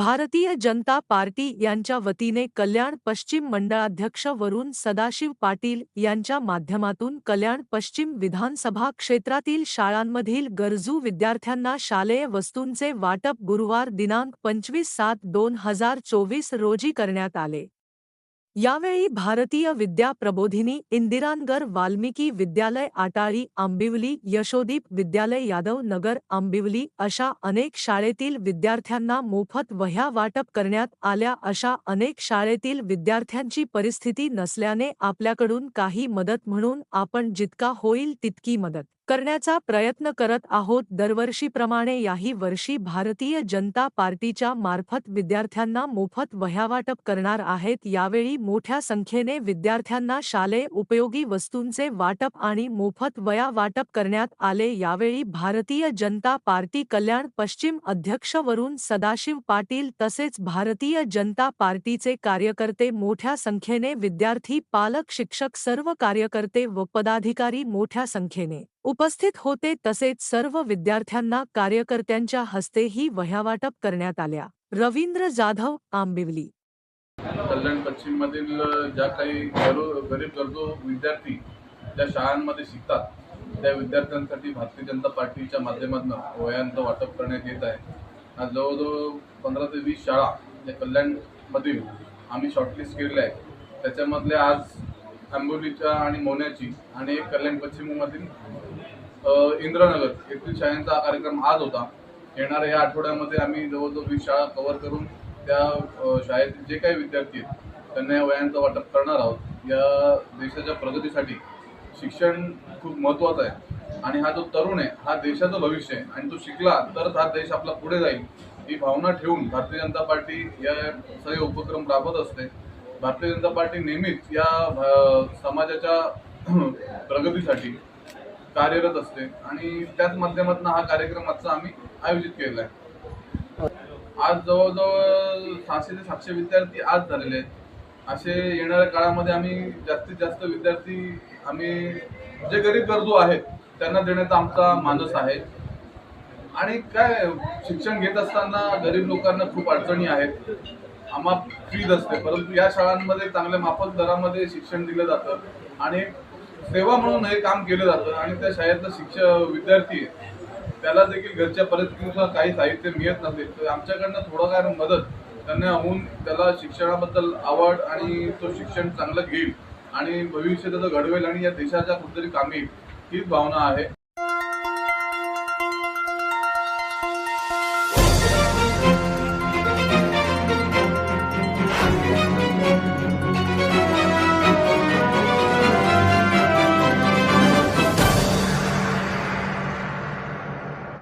Bharatiya Janata party यांच्या वतीने कल्याण पश्चिम मंडळाध्यक्ष वरुण सदाशिव पाटील यांच्या माध्यमातून कल्याण पश्चिम विधानसभा क्षेत्रातील शाळांमधील गरजू विद्यार्थ्यांना शालेय वस्तूंचे वाटप गुरुवार दिनांक पंचवीस सात दोन हजार चोवीस रोजी करण्यात आले. यावेळी भारतीय विद्या प्रबोधिनी इंदिरानगर वाल्मिकी विद्यालय आटाळी आंबिवली यशोदीप विद्यालय यादव नगर आंबिवली अशा अनेक शाळेतील विद्यार्थ्यांना मोफत वह्या वाटप करण्यात आल्या. अशा अनेक शाळेतील विद्यार्थ्यांची परिस्थिती नसल्याने आपल्याकडून काही मदत म्हणून आपण जितका होईल तितकी मदत. करण्याचा प्रयत्न करत आहोत. दरवर्षीप्रमाणे याही वर्षी भारतीय जनता पार्टीच्या मार्फत विद्यार्थ्यांना मोफत वह्यावाटप करणार आहेत. यावेळी मोठ्या संख्येने विद्यार्थ्यांना शालेय उपयोगी वस्तूंचे वाटप आणि मोफत वया वाटप करण्यात आले. यावेळी भारतीय जनता पार्टी कल्याण पश्चिम अध्यक्षवरून सदाशिव पाटील तसेच भारतीय जनता पार्टीचे कार्यकर्ते मोठ्या संख्येने विद्यार्थी पालक शिक्षक सर्व कार्यकर्ते व पदाधिकारी मोठ्या संख्येने उपस्थित होते तसेच सर्व विद्यार्थ्यांना कार्यकर्त्यांच्या हस्ते ही वह्यावाटप करण्यात आल्या. रवींद्र जाधव आंबिवली कल्याण पश्चिममधील ज्या काही गरीब गरजू विद्यार्थी ज्या शाळांमध्ये शिकतात त्या विद्यार्थ्यांसाठी भारतीय जनता पार्टीच्या माध्यमातून वह्यांचं वाटप करण्यात येत आहे. आज जवळजवळ पंधरा ते वीस शाळा या कल्याणमधील आम्ही शॉर्टलिस्ट केलेल्या आहे त्याच्यामधले आज आंबोलीच्या आणि मोन्याची आणि एक कल्याण पश्चिममधील इंद्रनगर येथील शाळांचा हा कार्यक्रम आज होता. येणाऱ्या या आठवड्यामध्ये आम्ही जवळजवळ वीस शाळा कव्हर करून त्या शाळेतील जे काही विद्यार्थी आहेत त्यांना या वयांचं वाटप करणार आहोत. या देशाच्या प्रगतीसाठी शिक्षण खूप महत्त्वाचं आहे. आणि हा जो तरुण आहे हा देशाचं भविष्य आहे. आणि तो शिकला तरच हा देश आपला पुढे जाईल ही भावना ठेवून भारतीय जनता पार्टी या सगळे उपक्रम राबवत असते. भारतीय जनता पार्टी नेहमीच या समाजाच्या प्रगतीसाठी कार्यरत असते आणि त्याच माध्यमातून हा कार्यक्रम आजचा आम्ही आयोजित केलेला आहे. आज जवळजवळ सहाशे ते सातशे विद्यार्थी आज झालेले आहेत. असे येणाऱ्या काळामध्ये आम्ही जास्तीत जास्त विद्यार्थी आम्ही जे गरीब गरजू आहेत त्यांना देण्याचा आमचा मानस आहे. आणि काय शिक्षण घेत असताना गरीब लोकांना खूप अडचणी आहेत. आम्हा फीज असते परंतु या शाळांमध्ये चांगल्या माफक दरामध्ये शिक्षण दिलं जातं. आणि सेवा म्हणून हे काम केलं जातं आणि त्या शाळेतला शिक्षक विद्यार्थी त्याला देखील घरच्या परिस्थितीनुसार काही साहित्य मिळत नसेल तर आमच्याकडनं थोडंफार मदत त्यांना होऊन त्याला शिक्षणाबद्दल आवड आणि तो शिक्षण चांगलं घेईल आणि भविष्य त्याचं घडवेल आणि या देशाच्या कुठेतरी कामी हीच भावना आहे.